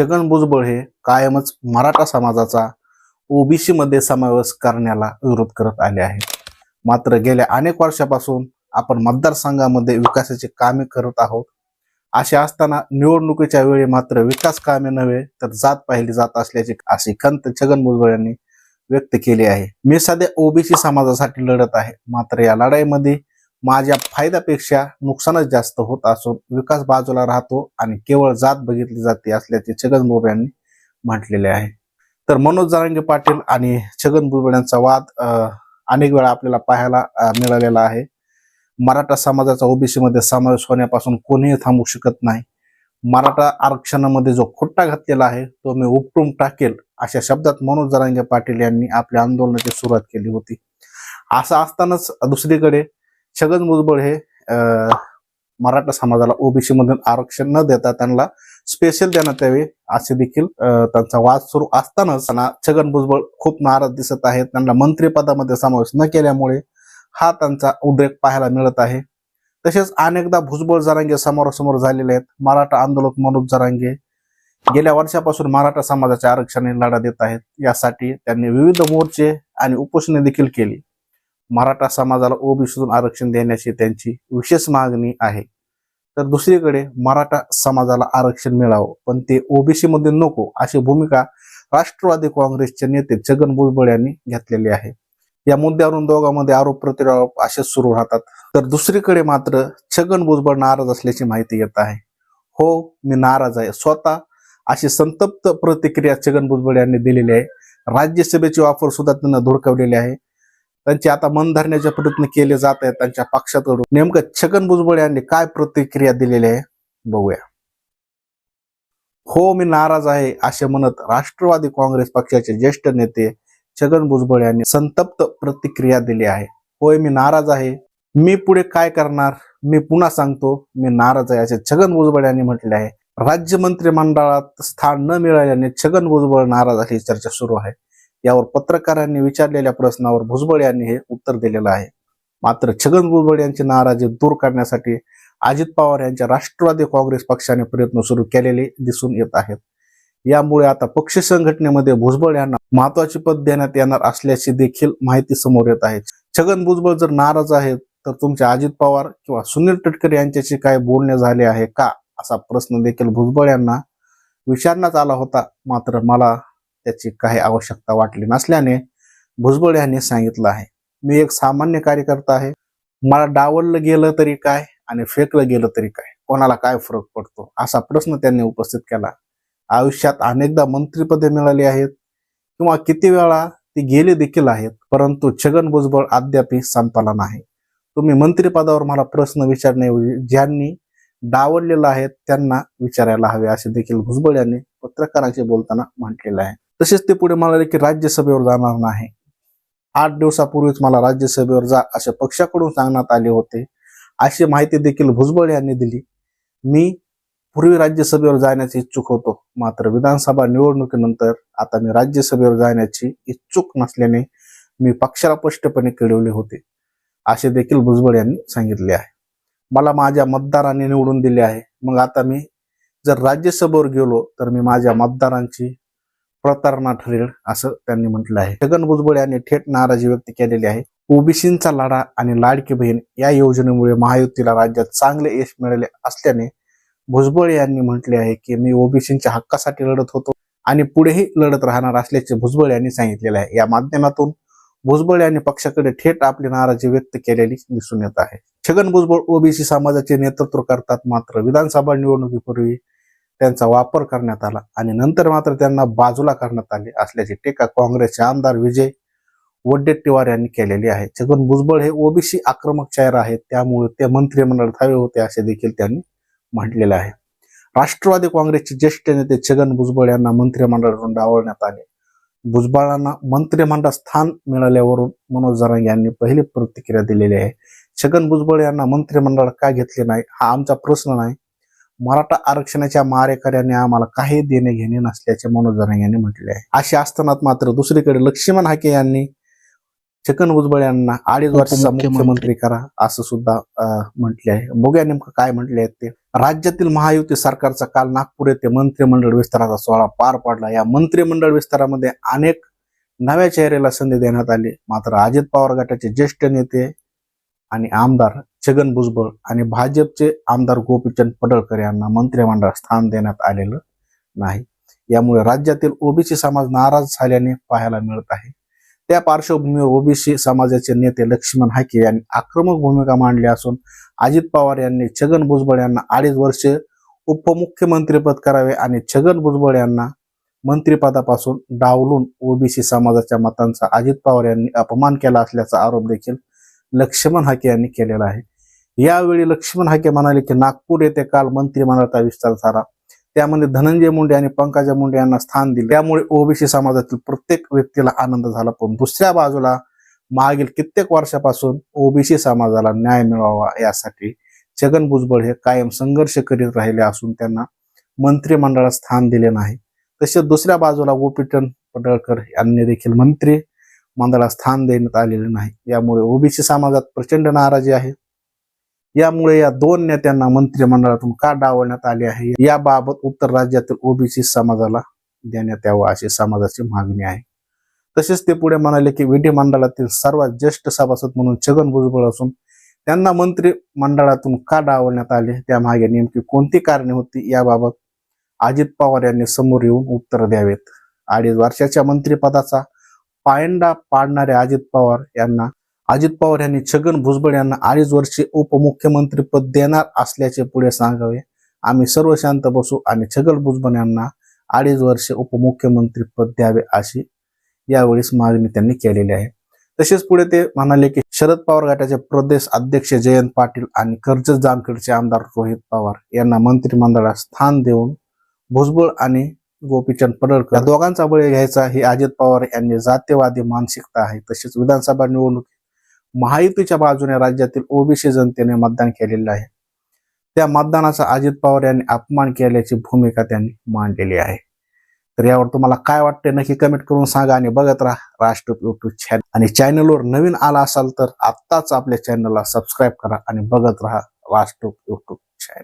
छगन भुजबळ हे कायमच मराठा समाजाचा ओबीसी मध्ये समावेश करण्याला विरोध करत आले आहेत. मात्र गेल्या अनेक वर्षापासून आपण मतदारसंघामध्ये विकासाची कामे करत आहोत. असे असताना निवडणुकीच्या वेळी मात्र विकास कामे नव्हे तर जात पाहिली जात असल्याची अशी खंत छगन भुजबळ यांनी व्यक्त केली आहे. मी सध्या ओबीसी समाजासाठी लढत आहे. मात्र या लढाईमध्ये माझ्या फायद्यापेक्षा नुकसानच जास्त होत असून विकास बाजूला राहतो आणि केवळ जात बघितली जाते असल्याचे छगन भुजबळ यांनी म्हटलेले आहे. तर मनोज जारंगे पाटील आणि छगन भुजबळ यांचा वाद अनेक वेळा आपल्याला पाहायला मिळालेला आहे. मराठा समाजाचा ओबीसी मध्ये समावेश होण्यापासून कोणीही थांबू शकत नाही. मराठा आरक्षणामध्ये जो खुट्टा घातलेला आहे तो मी उपटून टाकेल अशा शब्दात मनोज जरांगे पाटील यांनी आपल्या आंदोलनाची सुरुवात केली होती. असं असतानाच दुसरीकडे छगन भुजबळ हे मराठा समाजाला ओबीसी मधून आरक्षण न देता त्यांना स्पेशल देण्यात यावे असे देखील त्यांचा वाद सुरू असतानाच त्यांना छगन भुजबळ खूप नाराज दिसत आहेत. त्यांना मंत्रिपदामध्ये समावेश न केल्यामुळे हा त्यांचा उद्रेक पाहायला मिळत आहे. तसेच अनेकदा भुजबळ जरांगे समोरासमोर झालेले आहेत. मराठा आंदोलक मनोज जरांगे गेल्या वर्षापासून मराठा समाजाच्या आरक्षणाने लढा देत आहेत. यासाठी त्यांनी विविध मोर्चे आणि उपोषणे देखील केली. मराठा समाजाला ओबीसीतून आरक्षण देण्याची त्यांची विशेष मागणी आहे. तर दुसरीकडे मराठा समाजाला आरक्षण मिळावं पण ते ओबीसी मध्ये नको अशी भूमिका राष्ट्रवादी काँग्रेसचे नेते छगन भुजबळ यांनी घेतलेली आहे. या मुद्द्यावरून दोघांमध्ये आरोप प्रतिरोप असेच सुरू राहतात. तर दुसरीकडे मात्र छगन भुजबळ नाराज असल्याची माहिती येत आहे. हो मी नाराज आहे. स्वतः अशी संतप्त प्रतिक्रिया छगन भुजबळ यांनी दिलेली आहे. राज्यसभेची ऑफर सुद्धा त्यांना धुडकावलेली आहे. त्यांचे आता मन धरण्याचे प्रयत्न केले जात आहेत त्यांच्या पक्षाकडून नेमकं छगन भुजबळ यांनी काय प्रतिक्रिया दिलेली आहे? बघूया. हो मी नाराज आहे असे म्हणत राष्ट्रवादी काँग्रेस पक्षाचे ज्येष्ठ नेते छगन भुजबळ यांनी संतप्त प्रतिक्रिया दिली आहे. होय मी नाराज आहे. मी पुढे काय करणार? मी पुन्हा सांगतो मी नाराज आहे असे छगन भुजबळ यांनी म्हटले आहे. राज्य मंत्रिमंडळात स्थान न मिळाल्याने छगन भुजबळ नाराज असल्याची चर्चा सुरू आहे. यावर पत्रकारांनी विचारलेल्या प्रश्नावर भुजबळ यांनी हे उत्तर दिलेलं आहे. मात्र छगन भुजबळ यांची नाराजी दूर करण्यासाठी अजित पवार यांच्या राष्ट्रवादी काँग्रेस पक्षाने प्रयत्न सुरू केलेले दिसून येत आहेत. यामुळे आता पक्ष संघटनेमध्ये भुजबळ यांना महत्वाची पद देण्यात येणार असल्याची देखील माहिती समोर येत आहे. छगन भुजबळ जर नाराज आहेत तर तुमचे अजित पवार किंवा सुनील तटकरे यांच्याशी काय बोलणे झाले आहे का? असा प्रश्न देखील भुजबळ यांना विचारण्यात आला होता. मात्र मला त्याची काही आवश्यकता वाटली नसल्याने भुजबळ यांनी सांगितलं आहे मी एक सामान्य कार्यकर्ता आहे. मला डावललं गेलं तरी काय आणि फेकलं गेलं तरी काय? कोणाला काय फरक पडतो? असा प्रश्न त्यांनी उपस्थित केला. आयुष्यात अनेकदा मंत्रिपदे मिळाली आहेत किंवा किती वेळा ती गेली देखील आहेत परंतु छगन भुजबळ अद्याप संपाला नाही. तुम्ही मंत्रिपदावर मला प्रश्न विचारण्याऐवजी ज्यांनी डावललेलं आहे त्यांना विचारायला हवे असे देखील भुजबळ यांनी पत्रकारांशी बोलताना म्हटलेलं आहे. तसेच ते पुढे म्हणाले की राज्यसभेवर जाणार नाही. आठ दिवसापूर्वीच मला राज्यसभेवर जा असे पक्षाकडून सांगण्यात आले होते. अशी माहिती देखील भुजबळ यांनी दिली. मी पूर्वी राज्यसभेवर जाण्याचे इच्छुक होतो. मात्र विधानसभा निवडणुकीनंतर आता मी राज्यसभेवर जाण्याची इच्छुक नसल्याने मी पक्षाला स्पष्टपणे कळवले होते. असे देखील भुजबळ यांनी सांगितले आहे. मला माझ्या मतदारांनी निवडून दिले आहे. मग आता मी जर राज्यसभेवर गेलो तर मी माझ्या मतदारांची प्रतारणा ठरेल असं त्यांनी म्हटलं आहे. छगन भुजबळ यांनी थेट नाराजी व्यक्त केलेली आहे. ओबीसींचा लढा आणि लाडकी बहीण या योजनेमुळे महायुतीला राज्यात चांगले यश मिळाले असल्याने भुजबळ यांनी म्हटले आहे की मी ओबीसींच्या हक्कासाठी लढत होतो आणि पुढेही लढत राहणार असल्याचे भुजबळ यांनी सांगितलेले आहे. या माध्यमातून भुजबळ यांनी पक्षाकडे थेट आपली नाराजी व्यक्त केलेली दिसून येत आहे. छगन भुजबळ ओबीसी समाजाचे नेतृत्व करतात मात्र विधानसभा निवडणुकीपूर्वी त्यांचा वापर करण्यात आला आणि नंतर मात्र त्यांना बाजूला करण्यात आले असल्याची टीका काँग्रेसचे आमदार विजय वड्डेट्टीवार यांनी केलेली आहे. छगन भुजबळ हे ओबीसी आक्रमक चेहरा आहेत त्यामुळे ते मंत्रिमंडळात हवे होते असे देखील त्यांनी म्हटलेले आहे. राष्ट्रवादी काँग्रेसचे ज्येष्ठ नेते छगन भुजबळ यांना मंत्रिमंडळातून डावलण्यात आले. भुजबळांना मंत्रिमंडळ स्थान मिळाल्यावरून मनोज जरांगे यांनी पहिली प्रतिक्रिया दिलेली आहे. छगन भुजबळ यांना मंत्रिमंडळात का घेतले नाही हा आमचा प्रश्न नाही. मराठा आरक्षणाच्या मारेकऱ्याने आम्हाला काही देणे घेणे नसल्याचे मनोज जरांगे यांनी म्हटले आहे. असे असताना मात्र दुसरीकडे लक्ष्मण हाके यांनी छगन भुजबळ यांना अडीच वर्षाचा. मुख्यमंत्री करा असं सुद्धा म्हटले आहे. बघूया नेमकं काय म्हटले आहेत ते. राज्यातील महायुती सरकारचा काल नागपूर येथे मंत्रिमंडळ विस्ताराचा सोहळा पार पडला. या मंत्रिमंडळ विस्तारामध्ये अनेक नव्या चेहऱ्याला संधी देण्यात आली. मात्र अजित पवार गटाचे ज्येष्ठ नेते आणि आमदार छगन भुजबळ आणि भाजपचे आमदार गोपीचंद पडळकर यांना मंत्रिमंडळात स्थान देण्यात आलेलं नाही. यामुळे राज्यातील ओबीसी समाज नाराज झाल्याने पाहायला मिळत आहे. त्या पार्श्वभूमीवर ओबीसी समाजाचे नेते लक्ष्मण हाके यांनी आक्रमक भूमिका मांडली असून अजित पवार यांनी छगन भुजबळ यांना अडीच वर्षे उपमुख्यमंत्रीपद करावे आणि छगन भुजबळ यांना मंत्रिपदापासून डावलून ओबीसी समाजाच्या मतांचा अजित पवार यांनी अपमान केला असल्याचा आरोप देखील लक्ष्मण हाके यांनी केलेला आहे. यावेळी लक्ष्मण हाके म्हणाले की नागपूर येथे काल मंत्रिमंडळाचा विस्तार झाला. त्यामध्ये धनंजय मुंडे आणि पंकजा मुंडे यांना स्थान दिले. त्यामुळे ओबीसी समाजातील प्रत्येक व्यक्तीला आनंद झाला. पण दुसऱ्या बाजूला मागील कित्येक वर्षापासून ओबीसी समाजाला न्याय मिळावा यासाठी छगन भुजबळ हे कायम संघर्ष करीत राहिले असून त्यांना मंत्रिमंडळात स्थान दिले नाही. तसेच दुसऱ्या बाजूला गोपीचंद पडळकर यांनी देखील मंत्री मंडळात स्थान देण्यात आलेले नाही. यामुळे ओबीसी समाजात प्रचंड नाराजी आहे. यामुळे या दोन नेत्यांना मंत्रिमंडळातून का डावलण्यात आले आहे? याबाबत उत्तर राज्यातील ओबीसी समाजाला देण्यात यावं अशी समाजाची मागणी आहे. तसेच ते पुढे म्हणाले की विधिमंडळातील सर्वात ज्येष्ठ सभासद म्हणून छगन भुजबळ असून त्यांना मंत्रिमंडळातून का डावलण्यात आले? त्यामागे नेमकी कोणती कारणे होती? याबाबत अजित पवार यांनी समोर येऊन उत्तर द्यावेत. अडीच वर्षाच्या मंत्रिपदाचा पायंडा पाडणारे अजित पवार यांना अजित पवार यांनी छगन भुजबळ यांना अडीच वर्षे उपमुख्यमंत्रीपद देणार असल्याचे पुढे सांगावे. आम्ही सर्व शांत बसू आणि छगन भुजबळ यांना अडीच वर्षे उपमुख्यमंत्रीपद द्यावे अशी यावेळेस मागणी त्यांनी केलेली आहे. तसेच पुढे ते म्हणाले की शरद पवार गटाचे प्रदेश अध्यक्ष जयंत पाटील आणि कर्जत जामखेडचे आमदार रोहित पवार यांना मंत्रिमंडळात स्थान देऊन भुजबळ आणि गोपीचंद पडळकर या दोघांचा बळी घ्यायचा ही अजित पवार यांनी जातीवादी मानसिकता आहे. तसेच विधानसभा निवडणूक महायुतीच्या बाजूने राज्यातील ओबीसी जनतेने मतदान केलेलं आहे. त्या मतदानाचा अजित पवार यांनी अपमान केल्याची भूमिका त्यांनी मांडलेली आहे. तर यावर तुम्हाला काय वाटते नक्की कमेंट करून सांगा आणि बघत राहा राष्ट्र युट्यूब चॅनल आणि चॅनलवर नवीन आला असाल तर आत्ताच आपल्या चॅनलला सबस्क्राईब करा आणि बघत राहा राष्ट्र युट्यूब चॅनल